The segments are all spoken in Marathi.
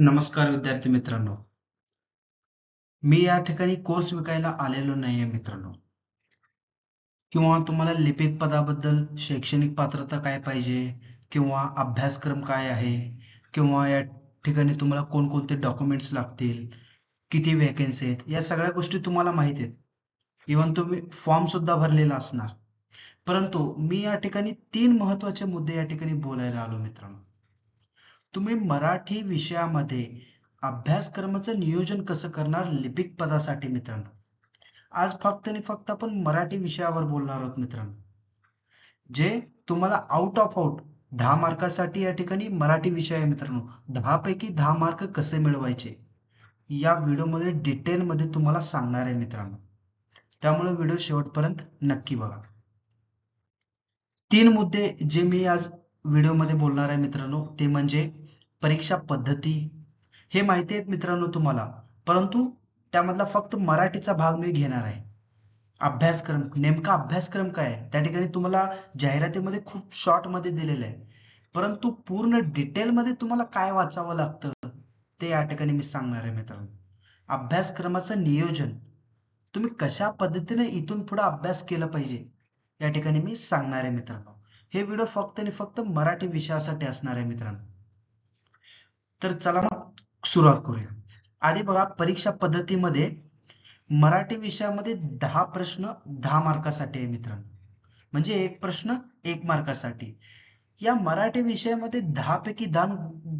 नमस्कार विद्यार्थी मित्रांनो. मी या ठिकाणी कोर्स विकायला आलेलो नाहीये मित्रांनो. किंवा तुम्हाला लिपिक पदाबद्दल शैक्षणिक पात्रता काय पाहिजे? किंवा अभ्यासक्रम काय आहे? किंवा या ठिकाणी तुम्हाला कोणकोणते डॉक्युमेंट्स लागतील? किती वॅकन्सी आहेत? या सगळ्या गोष्टी तुम्हाला माहीत आहेत. इव्हन तुम्ही फॉर्म सुद्धा भरलेला असणार. परंतु मी या ठिकाणी तीन महत्त्वाचे मुद्दे या ठिकाणी बोलायला आलो मित्रांनो. तुम्ही मराठी विषयामध्ये अभ्यासक्रमाचं नियोजन कसं करणार लिपिक पदासाठी मित्रांनो? आज फक्त आणि फक्त आपण मराठी विषयावर बोलणार आहोत मित्रांनो. जे तुम्हाला आउट ऑफ आउट दहा मार्कासाठी या ठिकाणी मराठी विषय आहे मित्रांनो. दहा पैकी दहा मार्क कसे मिळवायचे? या व्हिडिओमध्ये डिटेलमध्ये तुम्हाला सांगणार आहे मित्रांनो. त्यामुळे व्हिडिओ शेवटपर्यंत नक्की बघा. तीन मुद्दे जे मी आज व्हिडिओमध्ये बोलणार आहे मित्रांनो ते म्हणजे परीक्षा पद्धती हे माहिती आहेत मित्रांनो तुम्हाला. परंतु त्यामधला फक्त मराठीचा भाग मी घेणार आहे. अभ्यासक्रम नेमका अभ्यासक्रम काय आहे? त्या ठिकाणी तुम्हाला जाहिरातीमध्ये खूप शॉर्टमध्ये दिलेलं आहे. परंतु पूर्ण डिटेलमध्ये तुम्हाला काय वाचावं लागतं ते या ठिकाणी मी सांगणार आहे मित्रांनो. अभ्यासक्रमाचं नियोजन. तुम्ही कशा पद्धतीने इथून पुढे अभ्यास केला पाहिजे या ठिकाणी मी सांगणार आहे मित्रांनो. हे व्हिडिओ फक्त आणि फक्त मराठी विषयासाठी असणार आहे मित्रांनो. तर चला मग सुरुवात करूया. आधी बघा परीक्षा पद्धतीमध्ये मराठी विषयामध्ये दहा प्रश्न दहा मार्कासाठी आहे मित्रांनो. म्हणजे एक प्रश्न एक मार्कासाठी. या मराठी विषयामध्ये दहा पैकी दहा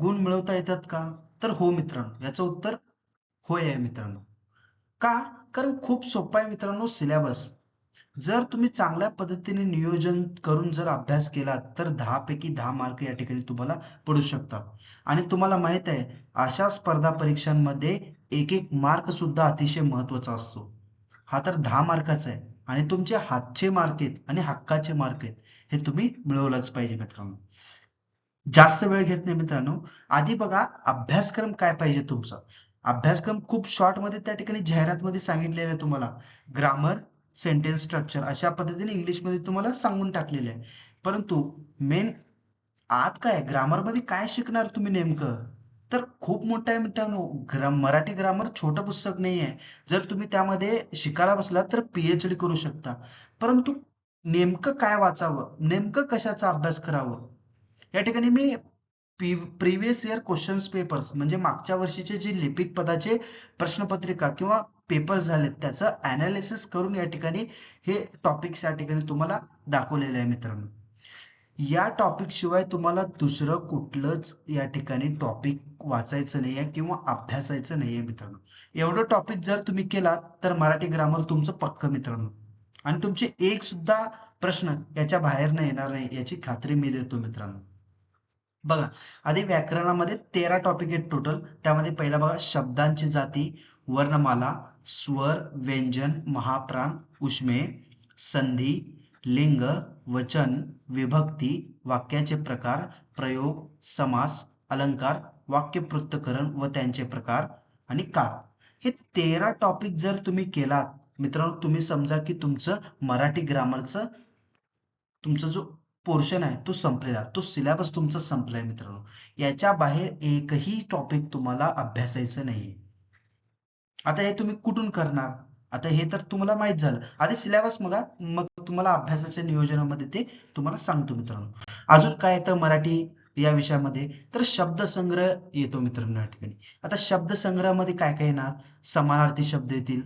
गुण मिळवता येतात का? तर हो मित्रांनो याचं उत्तर होय आहे मित्रांनो. का? कारण खूप सोपा आहे मित्रांनो सिलेबस जर तुम्ही चांगल्या पद्धतीने नियोजन करून जर अभ्यास केला तर दहा पैकी दहा मार्क या ठिकाणी तुम्हाला पडू शकतात. आणि तुम्हाला माहीत आहे अशा स्पर्धा परीक्षांमध्ये एक एक मार्क सुद्धा अतिशय महत्त्वाचा असतो. हा तर दहा मार्काचा आहे. आणि तुमचे हातचे मार्क आहेत आणि हक्काचे मार्क आहेत हे तुम्ही मिळवलंच पाहिजे मित्रांनो. जास्त वेळ घेत नाही मित्रांनो. आधी बघा अभ्यासक्रम काय पाहिजे तुमचा? अभ्यासक्रम खूप शॉर्टमध्ये त्या ठिकाणी जाहिरात मध्ये सांगितलेलं आहे तुम्हाला. ग्रामर सेंटेन्स स्ट्रक्चर अशा पद्धतीने इंग्लिशमध्ये तुम्हाला सांगून टाकलेले आहे. परंतु मेन आत काय ग्रामरमध्ये काय शिकणार तुम्ही नेमकं? तर खूप मोठं आहे मित्रांनो. मराठी ग्रामर छोटं पुस्तक नाही आहे जर तुम्ही त्यामध्ये शिकायला बसला तर पीएचडी करू शकता. परंतु नेमकं काय वाचावं? नेमकं कशाचा अभ्यास करावं? या ठिकाणी मी प्रिव्हियस इयर क्वेश्चन्स पेपर्स म्हणजे मागच्या वर्षीचे जे लिपिक पदाचे प्रश्नपत्रिका किंवा पेपर झालेत. त्याचं अनालिसिस करून या ठिकाणी हे टॉपिक्स या ठिकाणी तुम्हाला दाखवलेले आहे मित्रांनो. या टॉपिक शिवाय तुम्हाला दुसरं कुठलंच या ठिकाणी टॉपिक वाचायचं नाहीये किंवा अभ्यासायचं नाहीये मित्रांनो. एवढं टॉपिक जर तुम्ही केला तर मराठी ग्रामर तुमचं पक्क मित्रांनो. आणि तुमचे एक सुद्धा प्रश्न याच्या बाहेर न येणार नाही याची खात्री मी देतो मित्रांनो. बघा आधी व्याकरणामध्ये तेरा टॉपिक आहेत टोटल त्यामध्ये पहिला बघा शब्दांची जाती वर्णमाला स्वर व्यंजन महाप्राण उष्मे संधी लिंग वचन विभक्ती वाक्याचे प्रकार प्रयोग समास अलंकार वाक्यपृत्तकरण व त्यांचे प्रकार आणि काळ. हे तेरा टॉपिक जर तुम्ही केलात मित्रांनो तुम्ही समजा की तुमचं मराठी ग्रामरचं तुमचा जो पोर्शन आहे तो संपलेला. तो सिलेबस तुमचा संपलाय मित्रांनो. याच्या बाहेर एकही टॉपिक तुम्हाला अभ्यासायचं नाहीये. आता हे तुम्ही कुठून करणार? आता हे तर तुम्हाला माहीत झालं. आधी सिलेबस बघा मग तुम्हाला अभ्यासाच्या नियोजनामध्ये ते तुम्हाला सांगतो मित्रांनो. अजून काय येतं मराठी या विषयामध्ये? तर शब्दसंग्रह येतो मित्रांनो या ठिकाणी. आता शब्दसंग्रहामध्ये काय काय येणार? समानार्थी शब्द येतील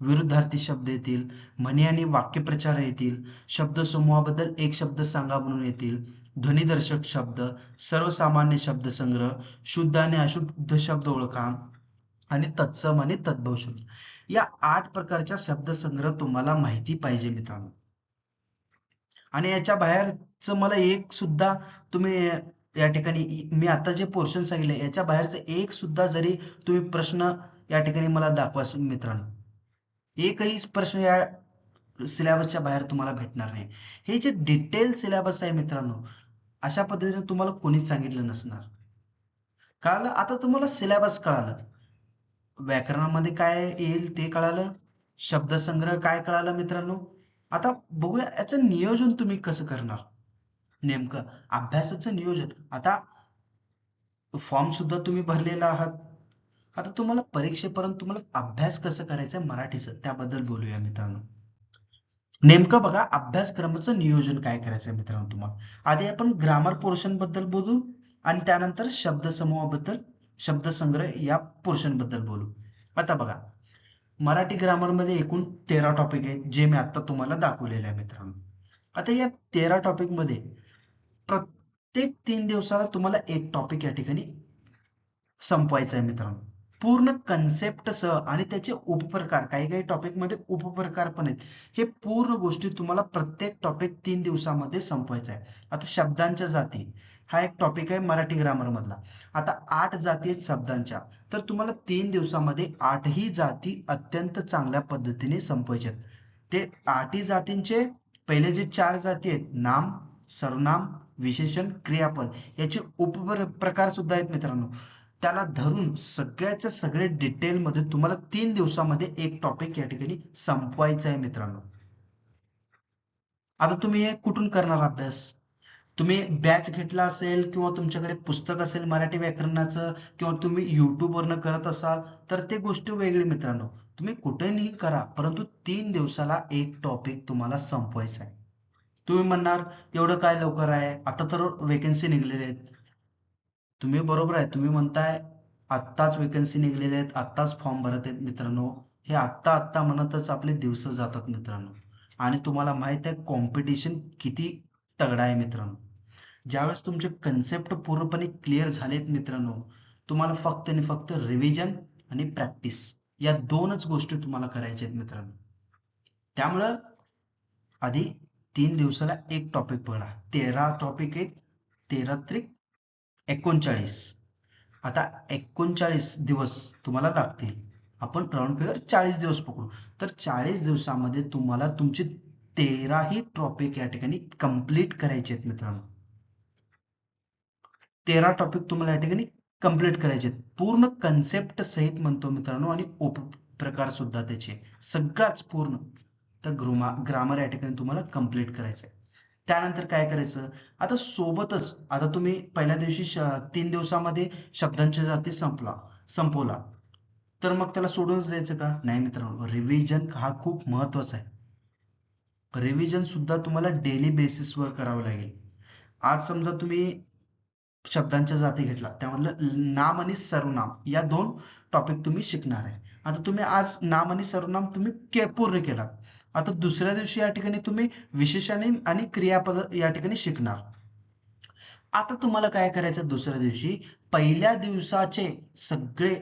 विरुद्धार्थी शब्द येतील म्हणी आणि वाक्यप्रचार येतील शब्दसमूहाबद्दल एक शब्द सांगा म्हणून येतील ध्वनिदर्शक शब्द सर्वसामान्य शब्दसंग्रह शुद्ध आणि अशुद्ध शब्द ओळखा आणि तत्सम आणि तद्भव शब्द या आठ प्रकारच्या शब्दसंग्रह तुम्हाला माहिती पाहिजे मित्रांनो. आणि याच्या बाहेरच मला एक सुद्धा तुम्ही या ठिकाणी मी आता जे पोर्शन सांगितले याच्या बाहेरचं एक सुद्धा जरी तुम्ही प्रश्न या ठिकाणी मला दाखवा मित्रांनो. एकही प्रश्न या सिलेबसच्या बाहेर तुम्हाला भेटणार नाही. हे जे डिटेल सिलेबस आहे मित्रांनो अशा पद्धतीने तुम्हाला कोणीच सांगितलं नसणार. कळालं? आता तुम्हाला सिलेबस कळालं. व्याकरणामध्ये काय येईल ते कळालं? शब्दसंग्रह काय कळाला मित्रांनो? आता बघूया याचं नियोजन तुम्ही कसं करणार? नेमकं अभ्यासाचं नियोजन. आता फॉर्म सुद्धा तुम्ही भरलेला आहात. आता तुम्हाला परीक्षेपर्यंत तुम्हाला अभ्यास कसं करायचं मराठीचं? त्याबद्दल बोलूया मित्रांनो. नेमकं बघा अभ्यासक्रमाचं नियोजन काय करायचं मित्रांनो तुम्हाला? आधी आपण ग्रामर पोर्शनबद्दल बोलू आणि त्यानंतर शब्दसमूहाबद्दल शब्दसंग्रह या पोर्शनबद्दल बोलू. आता बघा मराठी ग्रामरमध्ये एकूण तेरा टॉपिक आहेत जे मी आता तुम्हाला दाखवलेले आहे मित्रांनो. आता या तेरा टॉपिकमध्ये प्रत्येक तीन दिवसाला तुम्हाला एक टॉपिक या ठिकाणी संपवायचा आहे मित्रांनो. पूर्ण कन्सेप्ट सह आणि त्याचे उपप्रकार काही काही टॉपिकमध्ये उपप्रकार पण आहेत. हे पूर्ण गोष्टी तुम्हाला प्रत्येक टॉपिक तीन दिवसामध्ये संपवायचा आहे आता शब्दांच्या जाती हा एक टॉपिक आहे मराठी ग्रामर मधला. आता आठ जाती आहेत शब्दांच्या. तर तुम्हाला तीन दिवसामध्ये आठही जाती अत्यंत चांगल्या पद्धतीने संपवायचे आहेत. ते आठही जातींचे पहिले जे चार जाती आहेत नाम सर्वनाम विशेषण क्रियापद याचे उपप्रकार सुद्धा आहेत मित्रांनो. त्याला धरून सगळ्याच्या सगळे डिटेल मध्ये तुम्हाला तीन दिवसामध्ये एक टॉपिक या ठिकाणी संपवायचा आहे मित्रांनो. आता तुम्ही हे कुठून करणार अभ्यास? तुम्ही बॅच घेतला असेल किंवा तुमच्याकडे पुस्तक असेल मराठी व्याकरणाचं किंवा तुम्ही युट्यूबवरनं करत असाल तर ते गोष्टी वेगळी मित्रांनो. तुम्ही कुठेही करा परंतु तीन दिवसाला एक टॉपिक तुम्हाला संपवायचा आहे. तुम्ही म्हणणार एवढं काय लवकर आहे? आता तर वेकन्सी निघलेले आहेत. तुम्ही बरोबर आहे. तुम्ही म्हणताय आत्ताच वेकन्सी निघलेल्या आहेत. आत्ताच फॉर्म भरत आहेत मित्रांनो. हे आत्ता आत्ता म्हणतच आपले दिवस जातात मित्रांनो. आणि तुम्हाला माहीत आहे कॉम्पिटिशन किती तगडा आहे मित्रांनो. ज्यावेळेस तुमचे कन्सेप्ट पूर्णपणे क्लिअर झालेत मित्रांनो तुम्हाला फक्त आणि फक्त रिव्हिजन आणि प्रॅक्टिस या दोनच गोष्टी तुम्हाला करायच्या आहेत मित्रांनो. त्यामुळं आधी तीन दिवसाला एक टॉपिक पकडा तेरा टॉपिक आहेत. तेरा त्रिक एकोणचाळीस. आता एकोणचाळीस दिवस तुम्हाला लागतील. आपण राऊंड फिगर चाळीस दिवस पकडू. तर चाळीस दिवसामध्ये तुम्हाला तुमचे तेराही टॉपिक या ठिकाणी कंप्लीट करायचे आहेत मित्रांनो. तेरा टॉपिक तुम्हाला या ठिकाणी कंप्लीट करायचे आहेत पूर्ण कन्सेप्ट सहित म्हणतो मित्रांनो आणि उप प्रकार सुद्धा त्याचे. सगळाच पूर्ण. तर ग्रुमा ग्रामर या ठिकाणी तुम्हाला कंप्लीट करायचं आहे त्यानंतर काय करायचं? आता सोबतच आता तुम्ही पहिल्या दिवशी तीन दिवसामध्ये शब्दांच्या जाती संपला संपवला. तर मग त्याला सोडूनच द्यायचं का? नाही मित्रांनो रिव्हिजन हा खूप महत्त्वाचा आहे. रिव्हिजन सुद्धा तुम्हाला डेली बेसिसवर करावं लागेल. आज समजा तुम्ही शब्दांच्या जाती घेतला. त्यामधलं नाम आणि सर्वनाम या दोन टॉपिक तुम्ही शिकणार आहे. आता तुम्ही आज नाम आणि सर्वनाम तुम्ही के- पूर्ण केला आता दुसऱ्या दिवशी या ठिकाणी तुम्ही विशेषणे आणि क्रियापद या ठिकाणी शिकणार. आता तुम्हाला काय करायचं दुसऱ्या दिवशी? पहिल्या दिवसाचे सगळे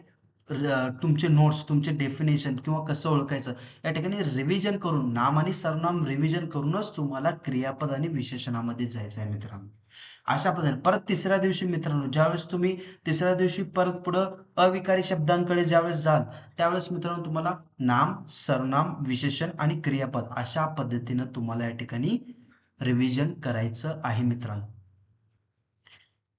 तुमचे नोट्स तुमचे डेफिनेशन किंवा कसं ओळखायचं या ठिकाणी रिव्हिजन करून नाम आणि सर्वनाम रिव्हिजन करूनच तुम्हाला क्रियापद आणि विशेषणामध्ये जायचं आहे मित्रांनो. अशा पद्धतीने. परत तिसऱ्या दिवशी मित्रांनो ज्यावेळेस तुम्ही तिसऱ्या दिवशी परत पुढं अविकारी शब्दांकडे ज्यावेळेस जाल त्यावेळेस मित्रांनो तुम्हाला नाम सर्वनाम विशेषण आणि क्रियापद अशा पद्धतीनं तुम्हाला या ठिकाणी रिव्हिजन करायचं आहे मित्रांनो.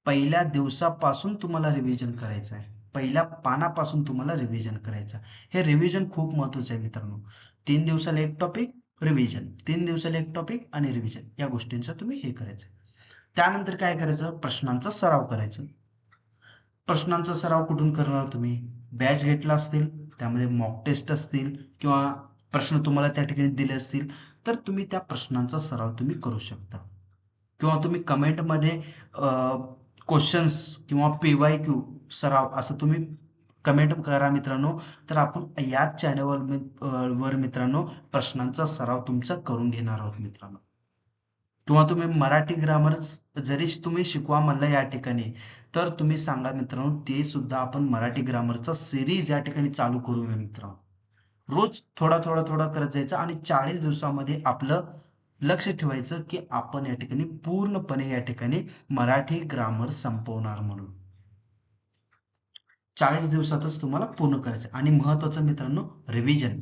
पहिल्या दिवसापासून तुम्हाला रिव्हिजन करायचं आहे. पहिल्या पानापासून तुम्हाला रिव्हिजन करायचं आहे. हे रिव्हिजन खूप महत्वाचं आहे मित्रांनो. तीन दिवसाला एक टॉपिक रिव्हिजन तीन दिवसाला एक टॉपिक आणि रिव्हिजन या गोष्टींचं तुम्ही हे करायचं त्यानंतर काय करायचं? प्रश्नांचा सराव करायचं. प्रश्नांचा सराव कुठून करणार तुम्ही? बॅच घेतला असतील त्यामध्ये मॉक टेस्ट असतील किंवा प्रश्न तुम्हाला त्या ठिकाणी दिले असतील तर तुम्ही त्या प्रश्नांचा सराव तुम्ही करू शकता. किंवा तुम्ही कमेंटमध्ये क्वेश्चन्स किंवा पीवाय क्यू सराव असं तुम्ही कमेंट करा मित्रांनो तर आपण याच चॅनलवर वर मित्रांनो प्रश्नांचा सराव तुमचा करून घेणार आहोत मित्रांनो. किंवा तुम्ही मराठी ग्रामर जरी तुम्ही शिकवा म्हणलं या ठिकाणी तर तुम्ही सांगा मित्रांनो ते सुद्धा आपण मराठी ग्रामरचा सिरीज या ठिकाणी चालू करूया मित्रांनो. रोज थोडा थोडा थोडा करत जायचं आणि चाळीस दिवसामध्ये आपलं लक्ष ठेवायचं की आपण या ठिकाणी पूर्णपणे या ठिकाणी मराठी ग्रामर संपवणार म्हणून. चाळीस दिवसातच तुम्हाला पूर्ण करायचं. आणि महत्वाचं मित्रांनो रिव्हिजन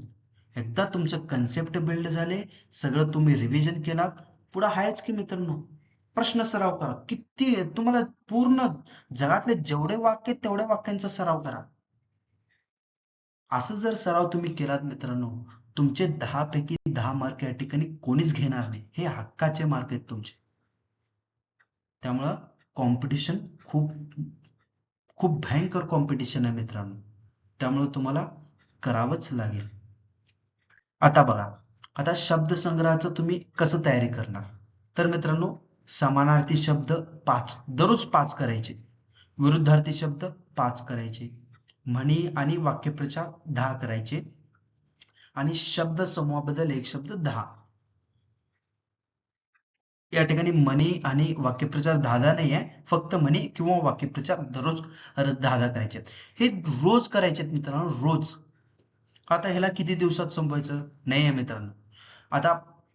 एकदा तुमचं कन्सेप्ट बिल्ड झाले सगळं तुम्ही रिव्हिजन केलात पुढे आहेच की मित्रांनो? प्रश्न सराव करा. किती तुम्हाला पूर्ण जगातले जेवढे वाक्य तेवढ्या वाक्यांचा सराव करा. असं जर सराव तुम्ही केलात मित्रांनो तुमचे दहा पैकी दहा मार्क या ठिकाणी कोणीच घेणार नाही. हे हक्काचे मार्क आहेत तुमचे. त्यामुळं कॉम्पिटिशन खूप खूप भयंकर कॉम्पिटिशन आहे मित्रांनो. त्यामुळे तुम्हाला करावंच लागेल. आता बघा. आता शब्दसंग्रहाचं तुम्ही कसं तयारी करणार? तर मित्रांनो समानार्थी शब्द पाच दररोज पाच करायचे. विरुद्धार्थी शब्द पाच करायचे. म्हणी आणि वाक्यप्रचार दहा करायचे. आणि शब्द समूहाबद्दल एक शब्द दहा. या ठिकाणी म्हणी आणि वाक्यप्रचार दहा दहा नाही आहे फक्त म्हणी किंवा वाक्यप्रचार दररोज दहा दहा करायचे. हे रोज करायचे मित्रांनो रोज. आता ह्याला किती दिवसात संपवायचं? नाही आहे मित्रांनो. आता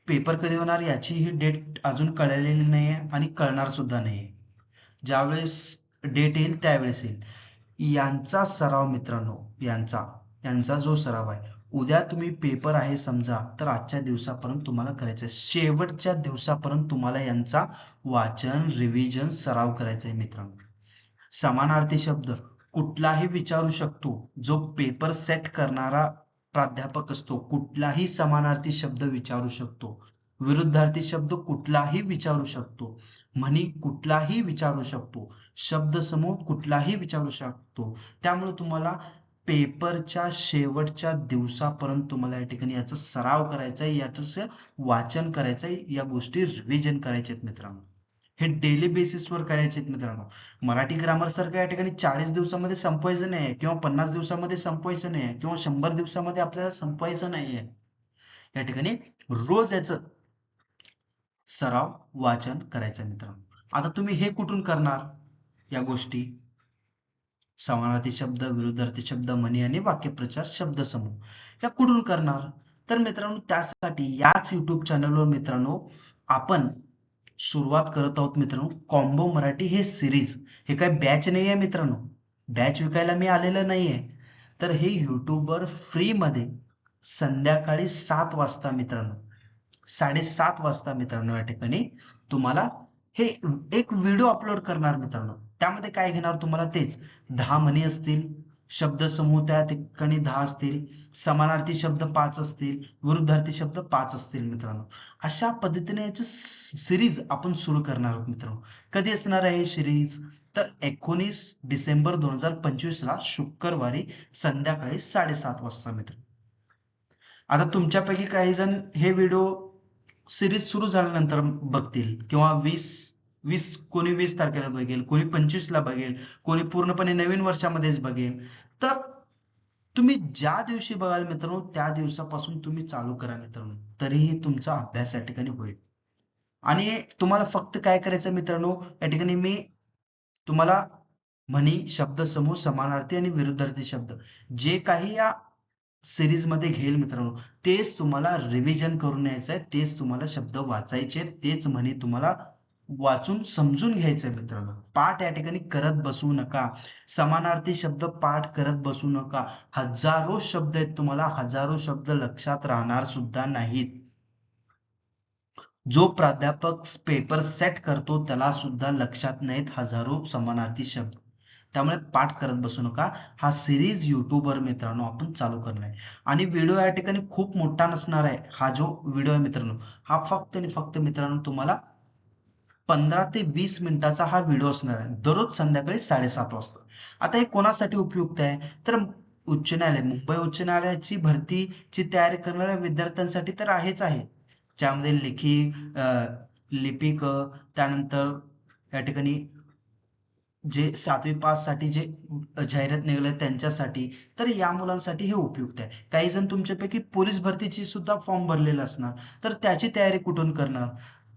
पेपर कधी होणार याची ही डेट अजून कळलेली नाही आहे आणि कळणार सुद्धा नाही आहे ज्यावेळेस डेट येईल त्यावेळेस येईल. यांचा सराव मित्रांनो यांचा यांचा जो सराव आहे उद्या तुम्ही पेपर आहे समजा तर आजच्या दिवसापर्यंत तुम्हाला करायचं आहे. शेवटच्या दिवसापर्यंत तुम्हाला यांचा वाचन रिव्हिजन सराव करायचा आहे मित्रांनो. समानार्थी शब्द कुठलाही विचारू शकतो जो पेपर सेट करणारा प्राध्यापक असतो. कुठलाही समानार्थी शब्द विचारू शकतो. विरुद्धार्थी शब्द कुठलाही विचारू शकतो. म्हणी कुठलाही विचारू शकतो. शब्द समूह कुठलाही विचारू शकतो. त्यामुळे तुम्हाला पेपरच्या शेवटच्या दिवसापर्यंत तुम्हाला या ठिकाणी याचा सराव करायचा आहे. याचं वाचन करायचं आहे. या गोष्टी रिव्हिजन करायचे आहेत मित्रांनो. हे डेली बेसिसवर करायचे आहेत मित्रांनो. मराठी ग्रामर सारखं या ठिकाणी चाळीस दिवसामध्ये संपवायचं नाही किंवा पन्नास दिवसामध्ये संपवायचं नाही किंवा शंभर दिवसामध्ये आपल्याला संपवायचं नाहीये. या ठिकाणी रोज याच सराव वाचन करायचं मित्रांनो. आता तुम्ही हे कुठून करणार? या गोष्टी. समानार्थी शब्द विरुद्धार्थी शब्द म्हणी आणि वाक्यप्रचार शब्द समूह. या कुठून करणार? तर मित्रांनो त्यासाठी याच युट्यूब चॅनलवर मित्रांनो आपण सुरुवात करत आहोत मित्रांनो. कॉम्बो मराठी हे सिरीज हे काय बॅच नाही आहे मित्रांनो. बॅच विकायला मी आलेलं नाहीये. तर हे युट्यूबवर फ्री मध्ये संध्याकाळी सात वाजता मित्रांनो. साडेसात वाजता मित्रांनो या ठिकाणी तुम्हाला हे एक व्हिडिओ अपलोड करणार मित्रांनो. त्यामध्ये काय घेणार तुम्हाला तेच. दहा म्हणी असतील शब्द समूह त्या ठिकाणी दहा असतील समानार्थी शब्द पाच असतील विरुद्धार्थी शब्द पाच असतील मित्रांनो. अशा पद्धतीने याची सिरीज आपण सुरू करणार आहोत मित्रांनो. कधी असणार आहे सिरीज तर एकोणीस डिसेंबर दोन हजार पंचवीस ला शुक्रवारी संध्याकाळी साडेसात वाजता मित्र आता तुमच्यापैकी काही जण हे व्हिडिओ सिरीज सुरू झाल्यानंतर बघतील किंवा वीस वीस कोणी वीस तारखेला बघेल कोणी पंचवीस ला बघेल कोणी पूर्णपणे नवीन वर्षामध्येच बघेल. तर तुम्ही ज्या दिवशी बघाल मित्रांनो त्या दिवसापासून तुम्ही चालू करा मित्रांनो. तरीही तुमचा अभ्यास या ठिकाणी होईल. आणि तुम्हाला फक्त काय करायचं मित्रांनो या ठिकाणी मी तुम्हाला म्हणी शब्द समूह समानार्थी आणि विरुद्धार्थी शब्द जे काही या सिरीजमध्ये घेईल मित्रांनो तेच तुम्हाला रिव्हिजन करून यायचं आहे तेच तुम्हाला शब्द वाचायचे तेच म्हणी तुम्हाला वाचून समजून घ्यायचंय मित्रांनो. पाठ या ठिकाणी करत बसू नका. समानार्थी शब्द पाठ करत बसू नका. हजारो शब्द आहेत तुम्हाला. हजारो शब्द लक्षात राहणार सुद्धा नाहीत. जो प्राध्यापक पेपर सेट करतो त्याला सुद्धा लक्षात नाहीत हजारो समानार्थी शब्द. त्यामुळे पाठ करत बसू नका. हा सिरीज युट्यूबवर मित्रांनो आपण चालू करणार आहे. आणि व्हिडिओ या ठिकाणी खूप मोठा नसणार आहे. हा जो व्हिडिओ आहे मित्रांनो हा फक्त आणि फक्त मित्रांनो तुम्हाला पंधरा ते वीस मिनिटाचा हा व्हिडिओ असणार आहे. दररोज संध्याकाळी साडेसात वाजता. आता हे कोणासाठी उपयुक्त आहे? तर उच्च न्यायालय मुंबई उच्च न्यायालयाची भरतीची तयारी करणाऱ्या विद्यार्थ्यांसाठी तर आहेच आहे. ज्यामध्ये लेखी लिपिक त्यानंतर या ठिकाणी जे सातवी पाससाठी जे जाहिरात निघाले त्यांच्यासाठी तर या मुलांसाठी हे उपयुक्त आहे. काही जण तुमच्यापैकी पोलीस भरतीची सुद्धा फॉर्म भरलेला असणार. तर त्याची तयारी कुठून करणार?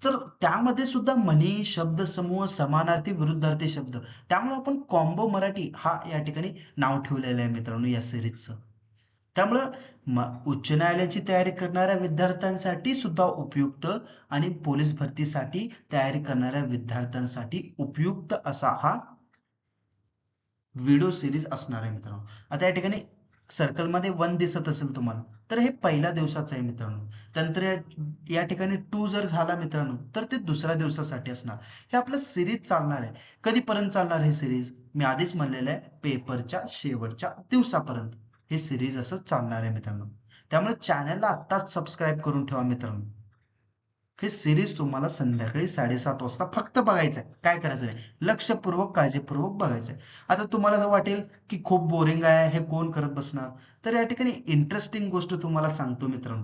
तर त्यामध्ये सुद्धा म्हणी शब्द समूह समानार्थी विरुद्धार्थी शब्द. त्यामुळे आपण कॉम्बो मराठी हा या ठिकाणी नाव ठेवलेलं आहे मित्रांनो या सिरीजचं त्यामुळं उच्च न्यायालयाची तयारी करणाऱ्या विद्यार्थ्यांसाठी सुद्धा उपयुक्त आणि पोलीस भरतीसाठी तयारी करणाऱ्या विद्यार्थ्यांसाठी उपयुक्त असा हा व्हिडिओ सिरीज असणार आहे मित्रांनो. आता या ठिकाणी सर्कलमध्ये वन दिसत असेल तुम्हाला तर हे पहिल्या दिवसाचं आहे मित्रांनो. त्यानंतर या ठिकाणी टू जर झाला मित्रांनो तर ते दुसऱ्या दिवसासाठी असणार. हे आपलं सिरीज चालणार आहे. कधीपर्यंत चालणार हे सिरीज मी आधीच म्हणलेलं आहे पेपरच्या शेवटच्या दिवसापर्यंत. हे सिरीज असं चालणार आहे मित्रांनो. त्यामुळे चॅनलला आत्ताच सबस्क्राईब करून ठेवा मित्रांनो. हे सिरीज तुम्हाला संध्याकाळी साडेसात वाजता फक्त बघायचं आहे काय करायचं नाही. लक्षपूर्वक काळजीपूर्वक बघायचं आहे आता तुम्हाला जर वाटेल की खूप बोरिंग आहे हे कोण करत बसणार? तर या ठिकाणी इंटरेस्टिंग गोष्ट तुम्हाला सांगतो मित्रांनो.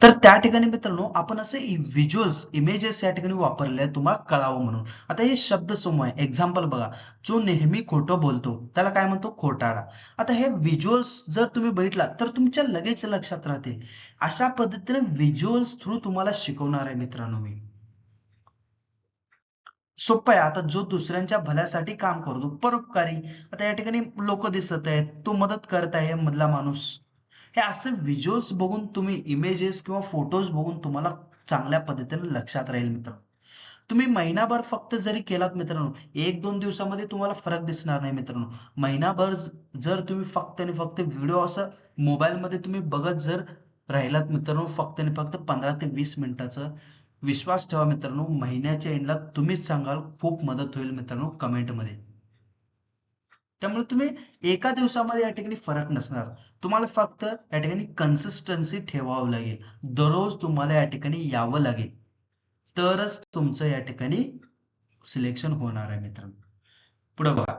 तर त्या ठिकाणी मित्रांनो आपण असे व्हिज्युअल्स इमेजेस या ठिकाणी वापरले तुम्हाला कळावं म्हणून. आता हे शब्द समूह आहे. एक्झाम्पल बघा. जो नेहमी खोटं बोलतो त्याला काय म्हणतो? खोटाडा आता हे व्हिज्युअल्स जर तुम्ही बघितला तर तुमच्या लगेच लक्षात राहतील. अशा पद्धतीने व्हिज्युअल्स थ्रू तुम्हाला शिकवणार आहे मित्रांनो मी. सोपं आहे. आता जो दुसऱ्यांच्या भल्यासाठी काम करतो परोपकारी. आता या ठिकाणी लोक दिसत आहेत. तो मदत करत आहे मधला माणूस. हे असं व्हिज्युअल्स बघून तुम्ही इमेजेस किंवा फोटोज बघून तुम्हाला चांगल्या पद्धतीने लक्षात राहील मित्र. तुम्ही महिनाभर फक्त जरी केलात मित्रांनो एक दोन दिवसामध्ये तुम्हाला फरक दिसणार नाही मित्रांनो. महिनाभर जर तुम्ही फक्त आणि फक्त व्हिडिओ असं मोबाईलमध्ये तुम्ही बघत जर राहिलात मित्रांनो फक्त आणि फक्त पंधरा ते वीस मिनिटाचं विश्वास ठेवा मित्रांनो. महिन्याच्या एंडला तुम्हीच सांगाल खूप मदत होईल मित्रांनो कमेंटमध्ये. त्यामुळे तुम्ही एका दिवसामध्ये या ठिकाणी फरक नसणार. तुम्हाला फक्त या ठिकाणी कन्सिस्टन्सी ठेवावं लागेल. दररोज तुम्हाला या ठिकाणी यावं लागेल. तरच तुमचं या ठिकाणी सिलेक्शन होणार आहे मित्रांनो. पुढे बघा.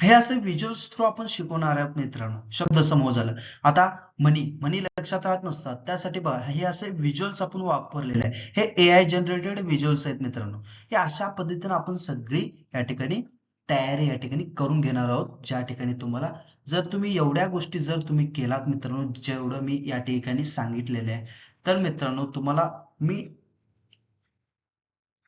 हे असे विज्युअल थ्रू आपण शिकवणार आहोत मित्रांनो. शब्द समोर झालं. आता मनी मनी लक्षात राहत नसतात. त्यासाठी बघा हे असे व्हिज्युअल्स आपण वापरलेले आहे. हे ए आय जनरेटेड व्हिज्युअल्स आहेत मित्रांनो. हे अशा पद्धतीने आपण सगळी या ठिकाणी तयारी या ठिकाणी करून घेणार आहोत. ज्या ठिकाणी तुम्हाला जर तुम्ही एवढ्या गोष्टी जर तुम्ही केलात मित्रांनो जेवढं मी या ठिकाणी सांगितलेलं आहे तर मित्रांनो तुम्हाला मी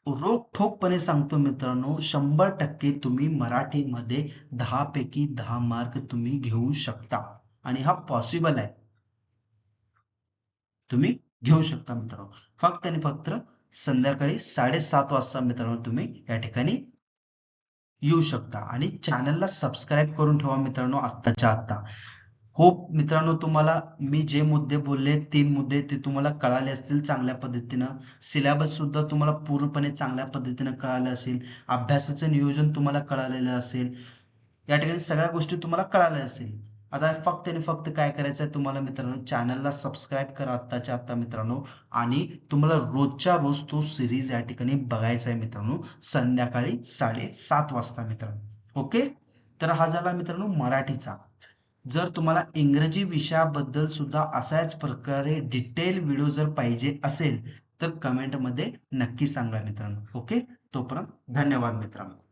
रोखठोकपणे सांगतो मित्रांनो शंभर टक्के तुम्ही मराठीमध्ये दहा पैकी दहा मार्क तुम्ही घेऊ शकता. आणि हा पॉसिबल आहे. तुम्ही घेऊ शकता मित्रांनो. फक्त आणि फक्त संध्याकाळी साडेसात वाजता मित्रांनो तुम्ही या ठिकाणी येऊ शकता. आणि चॅनलला सबस्क्राईब करून ठेवा मित्रांनो आत्ताच्या आत्ता. होप मित्रांनो तुम्हाला मी जे मुद्दे बोलले तीन मुद्दे ते तुम्हाला कळाले असतील चांगल्या पद्धतीनं. सिलेबस सुद्धा तुम्हाला पूर्णपणे चांगल्या पद्धतीनं कळालं असेल. अभ्यासाचं नियोजन तुम्हाला कळालेलं असेल. या ठिकाणी सगळ्या गोष्टी तुम्हाला कळाल्या असेल. आता फक्त आणि फक्त काय करायचं आहे तुम्हाला मित्रांनो? चॅनलला सबस्क्राईब करा आत्ताच्या आत्ता मित्रांनो. आणि तुम्हाला रोजच्या रोज तो सिरीज या ठिकाणी बघायचा आहे मित्रांनो. संध्याकाळी साडेसात वाजता मित्रांनो. ओके तर हा झाला मित्रांनो मराठीचा. जर तुम्हाला इंग्रजी विषयाबद्दल सुद्धा अशाच प्रकारे डिटेल व्हिडिओ जर पाहिजे असेल तर कमेंटमध्ये नक्की सांगा मित्रांनो. ओके तोपर्यंत धन्यवाद मित्रांनो.